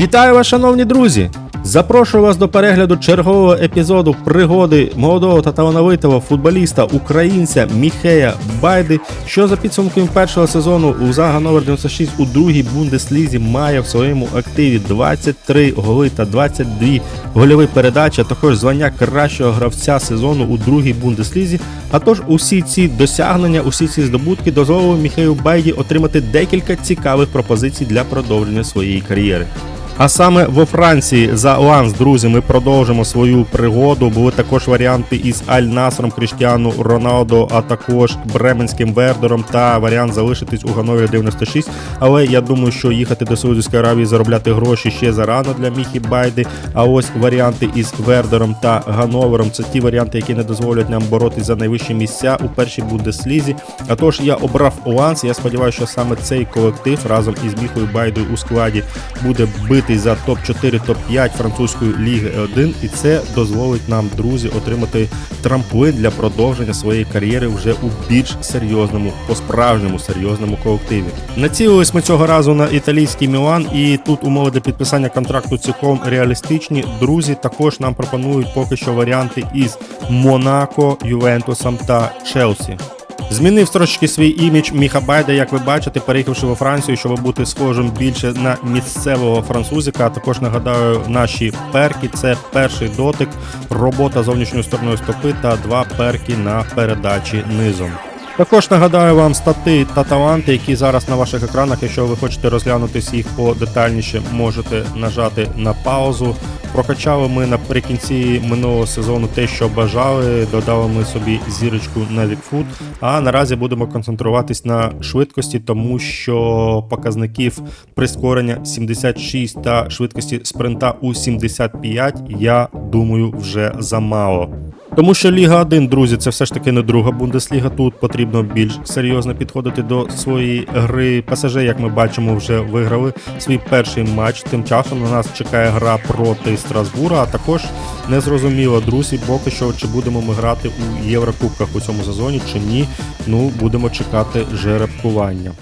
Вітаю вас, шановні друзі! Запрошую вас до перегляду чергового епізоду пригоди молодого та талановитого футболіста українця Міхея Байди, що за підсумками першого сезону у ЗАГА номер 96 у другій бундеслізі має в своєму активі 23 голи та 22 гольові передачі, а також звання кращого гравця сезону у другій бундеслізі. А тож усі ці досягнення, усі ці здобутки дозволили Міхею Байді отримати декілька цікавих пропозицій для продовження своєї кар'єри. А саме во Франції за Ланс, друзі, ми продовжимо свою пригоду. Були також варіанти із Аль Насром, Кріштіану Роналдо, а також Бременським Вердером та варіант залишитись у Гановері 96. Але я думаю, що їхати до Саудівської Аравії заробляти гроші ще зарано для Міхі Байди. А ось варіанти із Вердером та Гановером це ті варіанти, які не дозволять нам боротись за найвищі місця у першій бундеслізі. А тож я обрав Ланс. Я сподіваюся, що саме цей колектив разом із Міхою Байдою у складі буде бити за топ-4, топ-5 французької ліги 1, і це дозволить нам, друзі, отримати трамплин для продовження своєї кар'єри вже у більш серйозному, по-справжньому серйозному колективі. Націлились ми цього разу на італійський Мілан, і тут умови для підписання контракту цілком реалістичні. Друзі також нам пропонують поки що варіанти із Монако, Ювентусом та Челсі. Змінив трошечки свій імідж Міха Байда, як ви бачите, переїхавши во Францію, щоб бути схожим більше на місцевого французика. А також нагадаю, наші перки це перший дотик, робота зовнішньою стороною стопи та два перки на передачі низом. Також нагадаю вам стати та таланти, які зараз на ваших екранах. Якщо ви хочете розглянутися їх подетальніше, можете нажати на паузу. Прокачали ми наприкінці минулого сезону те, що бажали. Додали ми собі зірочку на Вікфуд. А наразі будемо концентруватись на швидкості, тому що показників прискорення 76 та швидкості спринта у 75, я думаю, вже замало. Тому що Ліга 1, друзі, це все ж таки не друга Бундесліга. Тут потрібно більш серйозно підходити до своєї гри. ПСЖ, як ми бачимо, вже виграли свій перший матч. Тим часом на нас чекає гра проти Страсбура. А також незрозуміло, друзі, поки що чи будемо ми грати у Єврокубках у цьому сезоні, чи ні. Ну будемо чекати жеребкування.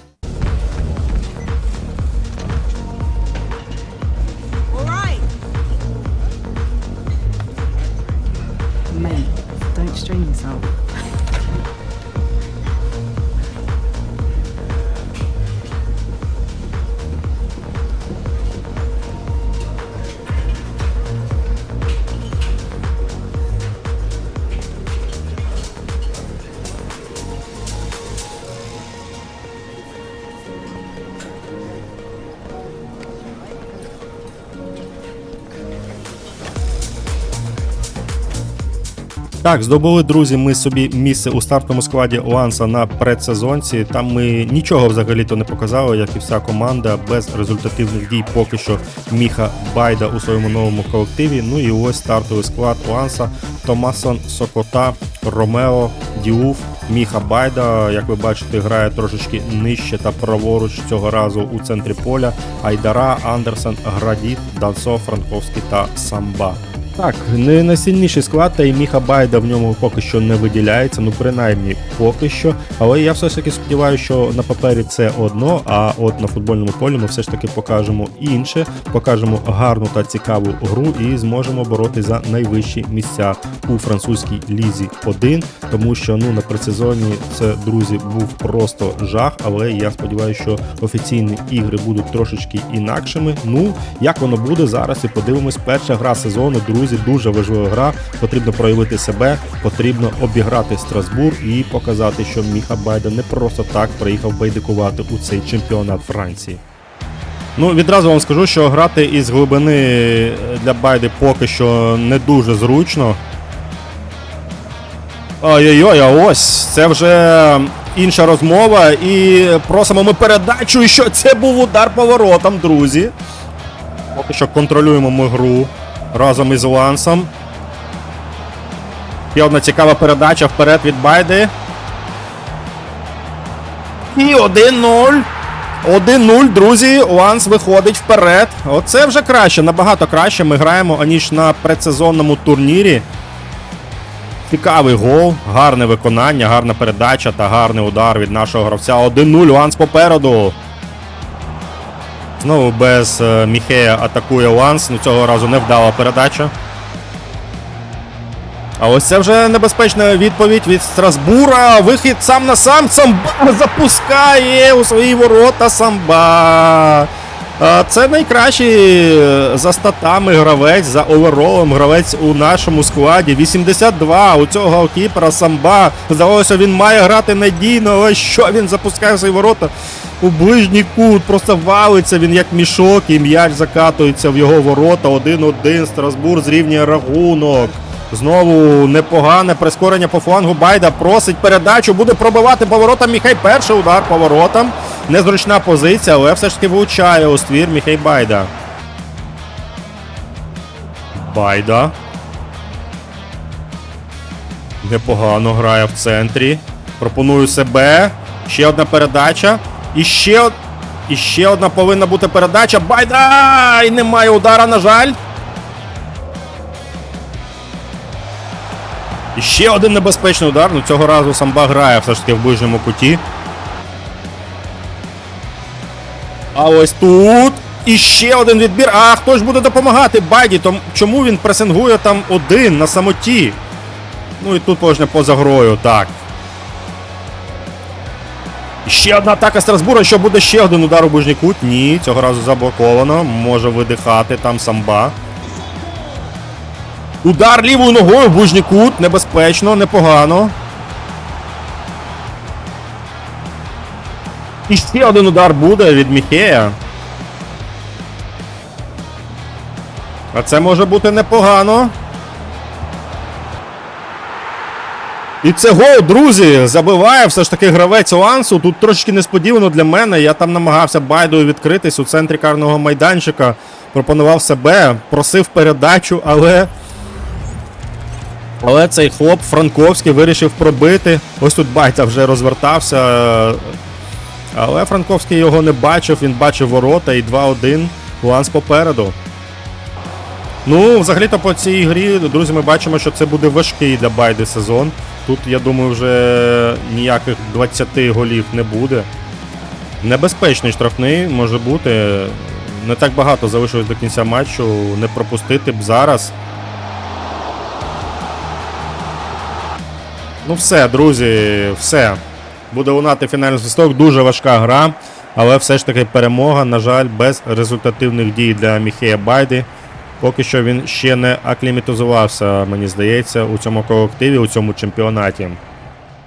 restrain yourself. Так, здобули друзі. Ми собі місце у стартовому складі Ланса на предсезонці. Там ми нічого взагалі-то не показали, як і вся команда, без результативних дій. Поки що Міха Байда у своєму новому колективі. Ну і ось стартовий склад Ланса. Томасон Сокота, Ромео, Діуф, Міха Байда. Як ви бачите, грає трошечки нижче та праворуч цього разу у центрі поля. Айдара, Андерсен, Градіт, Дансо, Франковський та Самба. Так, не найсильніший склад, та і Міха Байда в ньому поки що не виділяється, ну принаймні поки що. Але я все ж таки сподіваюся, що на папері це одно, а от на футбольному полі ми все ж таки покажемо інше, покажемо гарну та цікаву гру і зможемо боротися за найвищі місця у французькій лізі 1, тому що ну на предсезоні це друзі був просто жах. Але я сподіваюся, що офіційні ігри будуть трошечки інакшими. Ну як воно буде зараз, і подивимось. Перша гра сезону, друзі, дуже важлива гра. Потрібно проявити себе, потрібно обіграти Страсбур і показати, що Міха Байда не просто так приїхав байдикувати у цей чемпіонат Франції. Ну, відразу вам скажу, що грати із глибини для Байди поки що не дуже зручно. Ой-ой-ой, а ось це вже інша розмова. І просимо ми передачу, що це був удар поворотом, друзі. Поки що контролюємо ми гру разом із Лансом. Ще одна цікава передача вперед від Байди. І 1-0. 1-0, друзі. Ланс виходить вперед. Оце вже краще, набагато краще ми граємо, аніж на предсезонному турнірі. Цікавий гол, гарне виконання, гарна передача та гарний удар від нашого гравця. 1-0, Ланс попереду. Знову без е, Міхея атакує Ланс. Ну цього разу не вдала передача. А ось це вже небезпечна відповідь від Страсбура. Вихід сам на сам. Самба запускає у свої ворота Самба. Це найкращий е, за статами гравець, за оверолом гравець у нашому складі. 82 у цього голкіпера Самба. Здавалося, він має грати надійно, але що він запускає свої ворота у ближній кут. Просто валиться він як мішок, і м'яч закатується в його ворота. 1-1. Страсбур зрівнює рахунок. Знову непогане прискорення по флангу. Байда просить передачу, буде пробивати поворотом Міхай. Перший удар поворотом. Незручна позиція, але все ж таки влучає у ствір Міхай Байда. Байда. Непогано грає в центрі. Пропоную себе. Ще одна передача. І ще, і ще одна повинна бути передача. Байда! І немає удара, на жаль. І ще один небезпечний удар. Ну цього разу самба грає все ж таки в ближньому куті. А ось тут. І ще один відбір. А хто ж буде допомагати Байді? Том, чому він пресингує там один на самоті? Ну і тут можна поза грою, так. Ще одна атака Страсбура, що буде ще один удар у ближній кут. Ні, цього разу заблоковано. Може видихати там самба. Удар лівою ногою в ближній кут. Небезпечно, непогано. І ще один удар буде від Міхея. А це може бути непогано. І це гол, друзі, забиває все ж таки гравець Лансу. Тут трошечки несподівано для мене. Я там намагався байдою відкритись у центрі карного майданчика. Пропонував себе, просив передачу, але. Але цей хлоп Франковський вирішив пробити. Ось тут Байта вже розвертався. Але Франковський його не бачив, він бачив ворота і 2-1. Ланс попереду. Ну, взагалі-то по цій грі, друзі, ми бачимо, що це буде важкий для Байди сезон. Тут, я думаю, вже ніяких 20 голів не буде. Небезпечний штрафний може бути. Не так багато залишилось до кінця матчу. Не пропустити б зараз. Ну, все, друзі, все. Буде лунати фінальний свисток. Дуже важка гра. Але все ж таки перемога, на жаль, без результативних дій для Міхея Байди. Поки що він ще не акліматизувався, мені здається, у цьому колективі, у цьому чемпіонаті.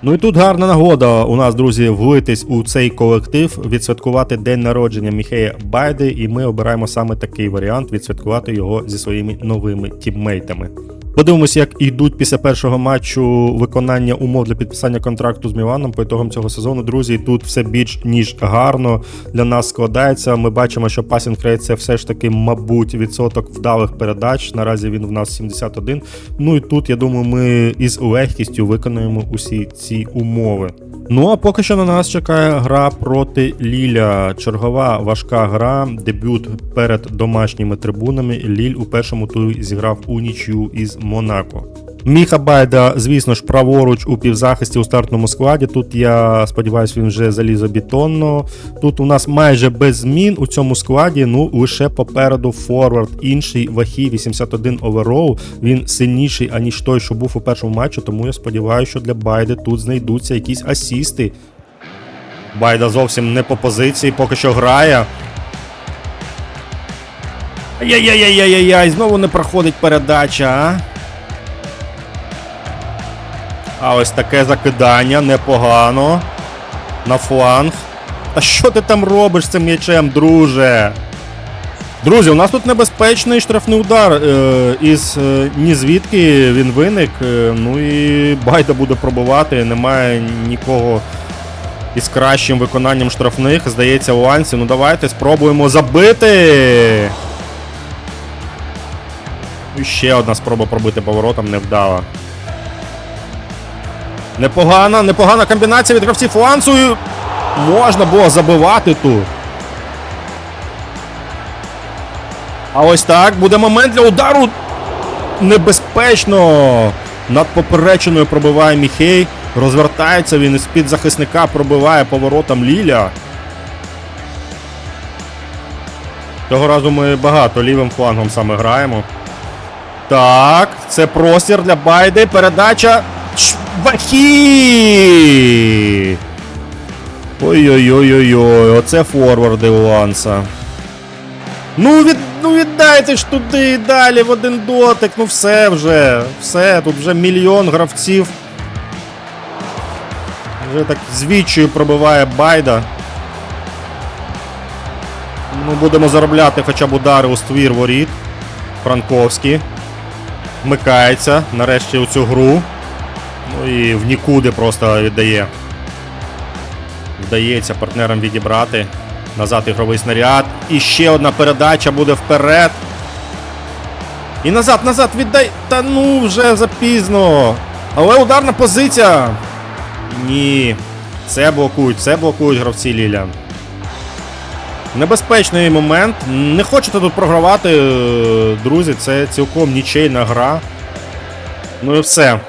Ну і тут гарна нагода у нас, друзі, влитись у цей колектив, відсвяткувати день народження Міхея Байди, і ми обираємо саме такий варіант відсвяткувати його зі своїми новими тіммейтами. Подивимось, як йдуть після першого матчу виконання умов для підписання контракту з Міланом по ітогам цього сезону. Друзі, тут все більш ніж гарно для нас складається. Ми бачимо, що пасінг рейт це все ж таки, мабуть, відсоток вдалих передач. Наразі він в нас 71. Ну і тут, я думаю, ми із легкістю виконуємо усі ці умови. Ну а поки що на нас чекає гра проти Ліля. Чергова важка гра, дебют перед домашніми трибунами. Ліль у першому турі зіграв у нічю із Монако. Міха Байда, звісно ж, праворуч у півзахисті у стартному складі. Тут я сподіваюся, він вже залізобетонно. Тут у нас майже без змін у цьому складі. Ну лише попереду форвард. Інший вахі 81 оверол. Він сильніший, аніж той, що був у першому матчі. Тому я сподіваюся, що для Байди тут знайдуться якісь асісти. Байда зовсім не по позиції, поки що грає. Ай-яй-яй-яй-яй-яй, знову не проходить передача, а? А ось таке закидання, непогано. На фланг. А що ти там робиш з цим м'ячем, друже? Друзі, у нас тут небезпечний штрафний удар. Е, із е, ні звідки він виник. Е, ну і Байда буде пробувати. Немає нікого із кращим виконанням штрафних. Здається, у Лансі. Ну давайте спробуємо забити. І ще одна спроба пробити поворотом невдала. Непогана, непогана комбінація від гравців флансу. і Можна було забивати тут. А ось так буде момент для удару. Небезпечно. Над поперечиною пробиває Міхей. Розвертається він із під захисника пробиває поворотом Ліля. Цього разу ми багато лівим флангом саме граємо. Так, це простір для Байди. Передача. Чвахі! Ой-ой-ой-ой-ой, оце форварди Ланса. Ну, від, ну віддайте ж туди і далі в один дотик. Ну все вже. Все, тут вже мільйон гравців. Вже так звідчою пробиває Байда. Ну, будемо заробляти хоча б удари у ствір воріт. Франковський. Вмикається нарешті у цю гру. Ну і в нікуди просто віддає. Вдається партнерам відібрати. Назад ігровий снаряд. І ще одна передача буде вперед. І назад, назад віддай. Та ну вже запізно. Але ударна позиція. Ні. Це блокують, це блокують гравці Ліля. Небезпечний момент. Не хочете тут програвати, друзі. Це цілком нічийна гра. Ну і все.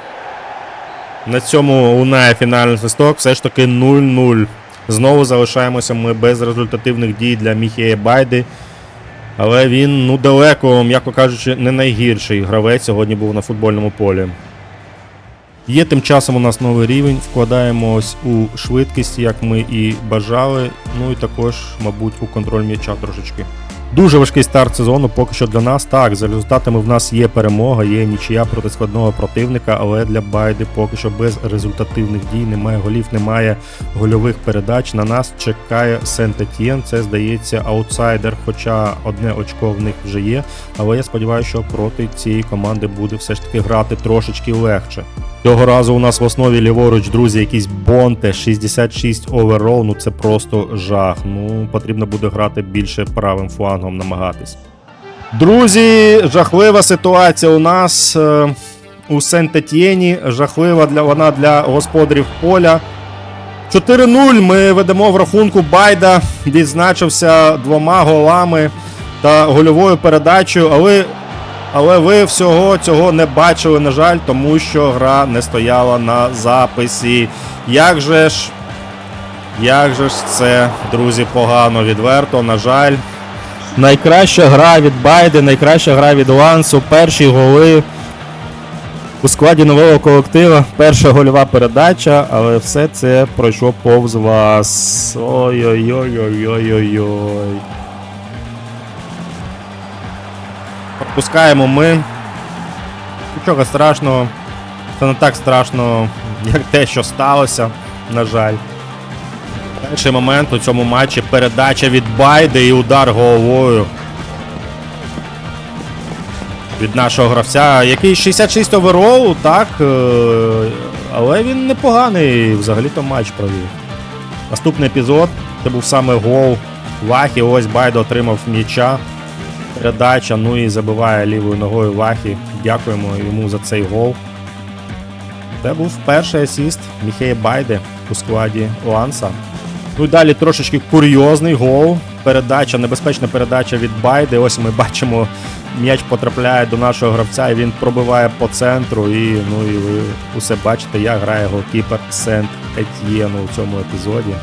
На цьому лунає фінальний свисток. Все ж таки 0-0. Знову залишаємося ми без результативних дій для Міхея Байди. Але він, ну, далеко, м'яко кажучи, не найгірший гравець сьогодні був на футбольному полі. Є тим часом у нас новий рівень, вкладаємось у швидкість, як ми і бажали. Ну і також, мабуть, у контроль м'яча трошечки. Дуже важкий старт сезону поки що для нас. Так, за результатами в нас є перемога, є нічия проти складного противника, але для Байди поки що без результативних дій, немає голів, немає гольових передач. На нас чекає Сент-Етьєн. Це здається аутсайдер, хоча одне очко в них вже є. Але я сподіваюся, що проти цієї команди буде все ж таки грати трошечки легше. Цього разу у нас в основі ліворуч, друзі, якісь бонте, 66 оверол, ну це просто жах. Ну, потрібно буде грати більше правим флангом, намагатись. Друзі, жахлива ситуація у нас е, у Сент-Етьєні. Жахлива для вона для господарів поля. 4-0 ми ведемо в рахунку. Байда відзначився двома голами та гольовою передачею, але але ви всього цього не бачили, на жаль, тому що гра не стояла на записі. Як же ж, як же ж це, друзі, погано відверто, на жаль. Найкраща гра від Байди, найкраща гра від Лансу, перші голи у складі нового колектива. Перша гольова передача, але все це пройшло повз вас. Ой-ой-ой-ой-ой-ой. Пропускаємо ми. Нічого страшного. Це не так страшно, як те, що сталося, на жаль. Перший момент у цьому матчі передача від Байди і удар головою. Від нашого гравця, який 66 оверолу, так. е, Але він непоганий взагалі-то матч провів. Наступний епізод. Це був саме гол Вахі. Ось Байдо отримав м'яча. Передача, ну і забиває лівою ногою Вахі. Дякуємо йому за цей гол. Це був перший асіст Міхея Байде у складі Ланса. Ну і далі трошечки курйозний гол. Передача, небезпечна передача від Байди. Ось ми бачимо, м'яч потрапляє до нашого гравця, і він пробиває по центру. І ну і ви усе бачите, як грає голкіпер Сент Етьєну у цьому епізоді.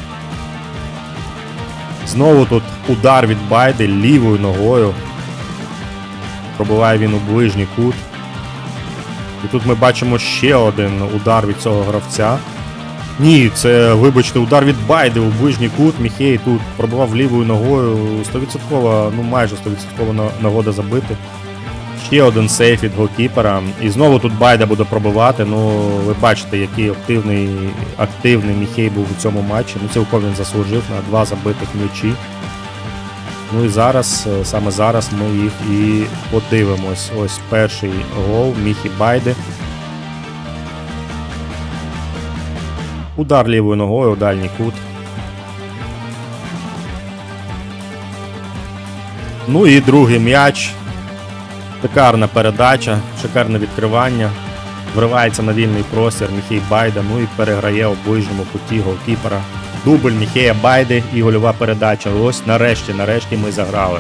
Знову тут удар від Байди лівою ногою. Пробиває він у ближній кут. І тут ми бачимо ще один удар від цього гравця. Ні, це, вибачте, удар від Байди у ближній кут. Міхей тут пробував лівою ногою. 100%, ну майже 100% нагода забити. Ще один сейф від голкіпера. І знову тут Байда буде пробивати. Ну, ви бачите, який активний, активний Міхей був у цьому матчі. Ну, цілком він заслужив на два забитих м'ячі. Ну і зараз, е, саме зараз ми їх і подивимось. Ось перший гол Міхі Байди. Удар лівою ногою у дальній кут. Ну і другий м'яч. Шикарна передача, шикарне відкривання. Вривається на вільний простір Міхей Байда, ну і переграє у ближньому куті голкіпера. Дубль Міхея Байди і гольова передача. Ось нарешті, нарешті ми заграли.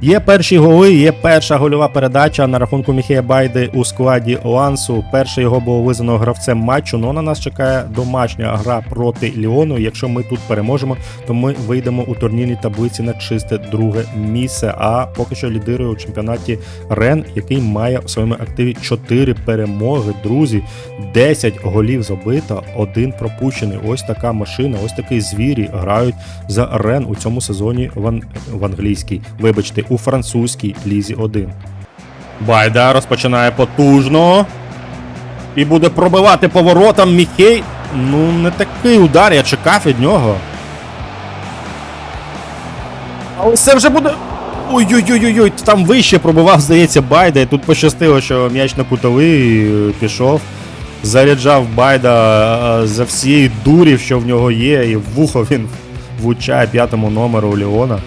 Є перші голи, є перша гольова передача на рахунку Міхея Байди у складі Лансу. Перше його було визнано гравцем матчу. Ну на нас чекає домашня гра проти Ліону. Якщо ми тут переможемо, то ми вийдемо у турнірній таблиці на чисте друге місце. А поки що лідирує у чемпіонаті Рен, який має в своєму активі 4 перемоги. Друзі, 10 голів забито, один пропущений. Ось така машина, ось такий звірі грають за Рен у цьому сезоні в, ан... в англійській. Вибачте, у французькій лізі 1. Байда розпочинає потужно. І буде пробивати поворотом Міхей. Ну, не такий удар, я чекав від нього. Але це вже буде. Ой-ой-ой-ой, там вище пробивав, здається, Байда. І тут пощастило, що м'яч на кутовий е, пішов. Заряджав Байда е, за всієї дурів, що в нього є, і вухо він влучає п'ятому номеру Леона.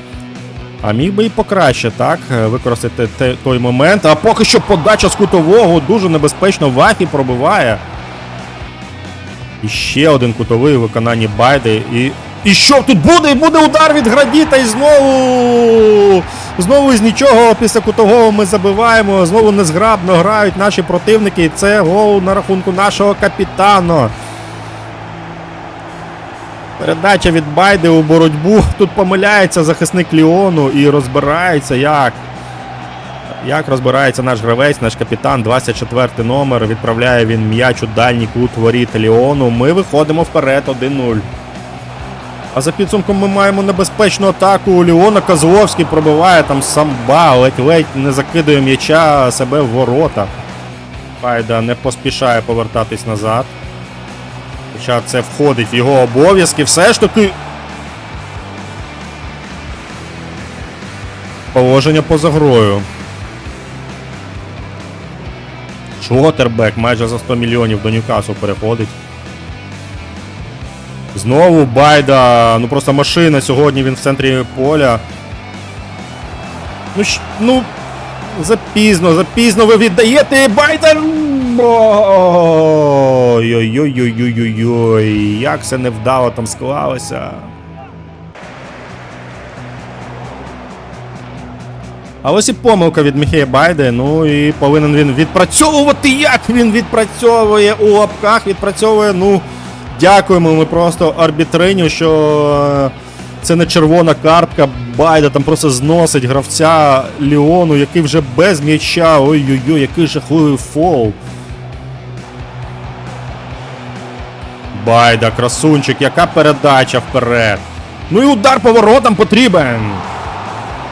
А міг би і покраще, так, е, використати той момент. А поки що подача з кутового дуже небезпечно Вахі пробиває. І ще один кутовий у виконанні Байди. І. І що тут буде? І буде удар від Градіта і знову. Знову з нічого після кутового ми забиваємо. Знову незграбно грають наші противники. І це гол на рахунку нашого капітана. Передача від Байди у боротьбу. Тут помиляється захисник Ліону і розбирається як. Як розбирається наш гравець, наш капітан, 24 номер. Відправляє він м'яч у дальній кут воріт Ліону. Ми виходимо вперед 1-0. А за підсумком ми маємо небезпечну атаку. У Ліона Козловський пробиває там самба, ледь-ледь не закидує м'яча себе в ворота. Байда не поспішає повертатись назад. Хоча це входить в його обов'язки, все ж таки. Положення поза грою. Шотербек майже за 100 мільйонів до Ньюкасу переходить. Знову Байда. Ну просто машина сьогодні він в центрі поля. Ну, ну запізно, запізно ви віддаєте Байда. Ой-ой-ой-ой-ой-ой. Як це невдало там склалося. А ось і помилка від Міхея Байде. Ну і повинен він відпрацьовувати. Як він відпрацьовує у лапках, відпрацьовує. Ну, дякуємо ми просто арбітриню, що це не червона картка. Байда там просто зносить гравця Ліону, який вже без м'яча. Ой-ой-ой, який жахливий фол. Байда, красунчик, яка передача вперед. Ну і удар поворотом потрібен.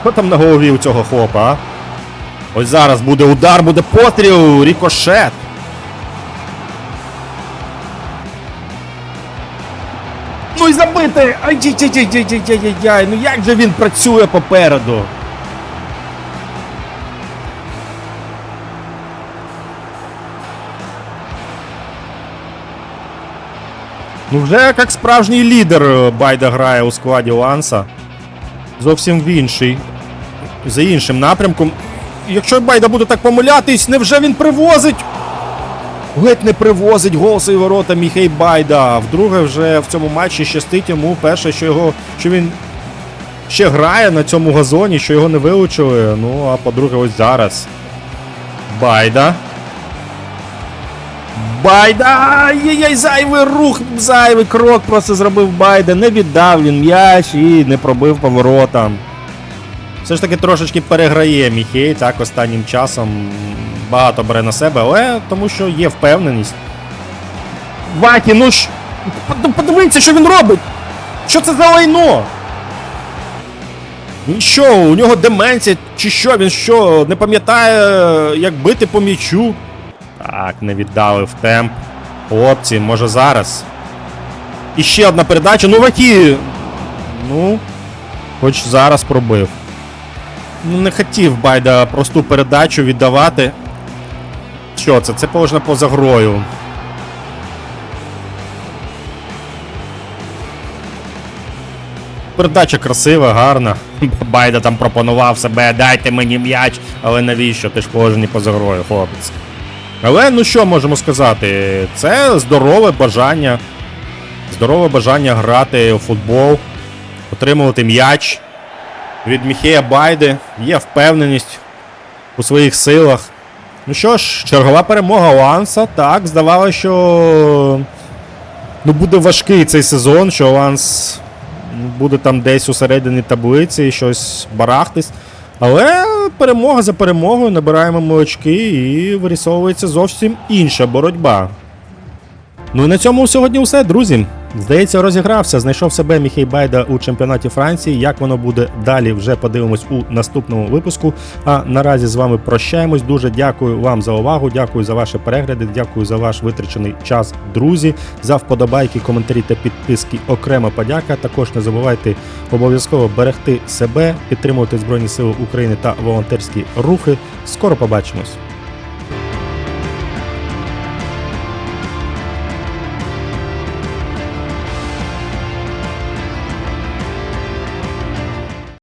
Що там на голові у цього хлопа, а? Ось зараз буде удар, буде постріл, рікошет. Забити! Ай-яй-яй-яй-яй-яй-яй, ну як же він працює попереду? Ну вже як справжній лідер е, Байда грає у складі Ланса. Зовсім в інший. За іншим напрямком. Якщо Байда буде так помилятись, невже він привозить? Ледь не привозить гол свої ворота Міхей Байда. Вдруге вже в цьому матчі щастить йому. Перше, що його. що він ще грає на цьому газоні, що його не вилучили. Ну, а по-друге, ось зараз. Байда. Байда! Ай-яй-яй, зайвий рух, зайвий крок просто зробив Байда. Не віддав він м'яч і не пробив поворотом. Все ж таки трошечки переграє Міхей, так, останнім часом багато бере на себе, але тому що є впевненість. Вакі, ну ж. Подивіться, що він робить! Що це за лайно? Він що, у нього деменція, чи що? Він що, не пам'ятає, як бити по м'ячу? Так, не віддали в темп. Хлопці, може зараз. І ще одна передача. Ну, Вакі. Ну, хоч зараз пробив. Ну, не хотів Байда просту передачу віддавати. Що це? Це положено поза грою. Передача красива, гарна. Байда там пропонував себе, дайте мені м'яч, але навіщо? Ти ж положені поза грою, хлопець. Але ну що можемо сказати? Це здорове бажання. Здорове бажання грати у футбол, отримувати м'яч. від Міхея Байди. Є впевненість у своїх силах. Ну що ж, чергова перемога Ланса. Так, здавалося, що ну, буде важкий цей сезон, що Ланс ну, буде там десь у середині таблиці, щось барахтись. Але перемога за перемогою, набираємо ми очки і вирісовується зовсім інша боротьба. Ну і на цьому сьогодні все, друзі. Здається, розігрався, знайшов себе Міхей Байда у чемпіонаті Франції. Як воно буде далі, вже подивимось у наступному випуску. А наразі з вами прощаємось. Дуже дякую вам за увагу. Дякую за ваші перегляди. Дякую за ваш витрачений час, друзі. За вподобайки, коментарі та підписки. Окрема подяка. Також не забувайте обов'язково берегти себе, підтримувати Збройні Сили України та волонтерські рухи. Скоро побачимось.